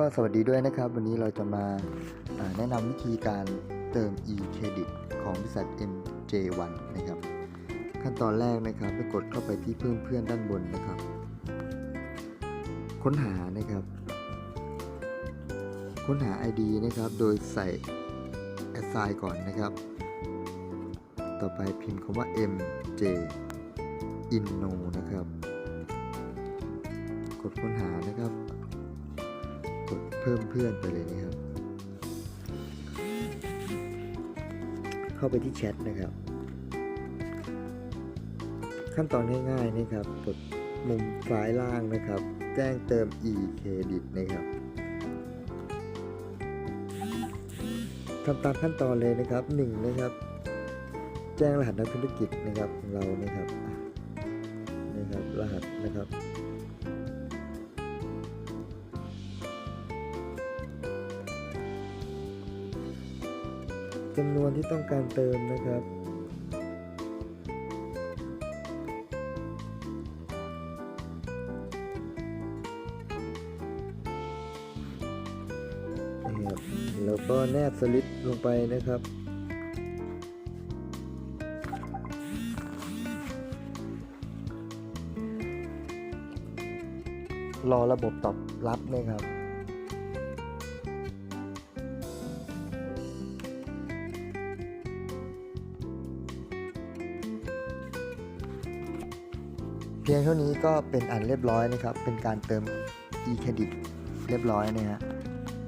ก็สวัสดีด้วยนะครับ วันนี้เราจะมาแนะนำวิธีการเติม e-credit ของบริษัท MJ1 นะครับ ขั้นตอนแรกนะครับไปกดเข้าไปที่เพิ่มเพื่อนด้านบนนะครับ ค้นหานะครับ ค้นหา ID นะครับ โดยใส่ assign ก่อนนะครับ ต่อไปพิมพ์คำว่า MJ Inno นะครับ กดค้นหานะครับ พิ่มเพื่อนไปเลยนะครับ เข้าไปที่แชทนะครับ ขั้นตอนง่ายๆนะครับ กดมุมซ้ายล่างนะครับ แจ้งเติม e-credit นะครับทำตามขั้นตอนเลยนะครับ 1 นะครับ แจ้งรหัสนักธุรกิจนะครับของเรานะครับอะนะครับ รหัสนะครับ จำนวนที่ต้องการเติมนะครับนะครับ แล้วก็แนบสลิปลงไปนะครับรอระบบตอบรับนะครับ พียงเท่านี้ก็เป็นอันเรียบร้อยนะครับ เป็นการเติม e-credit เรียบร้อยนะฮะ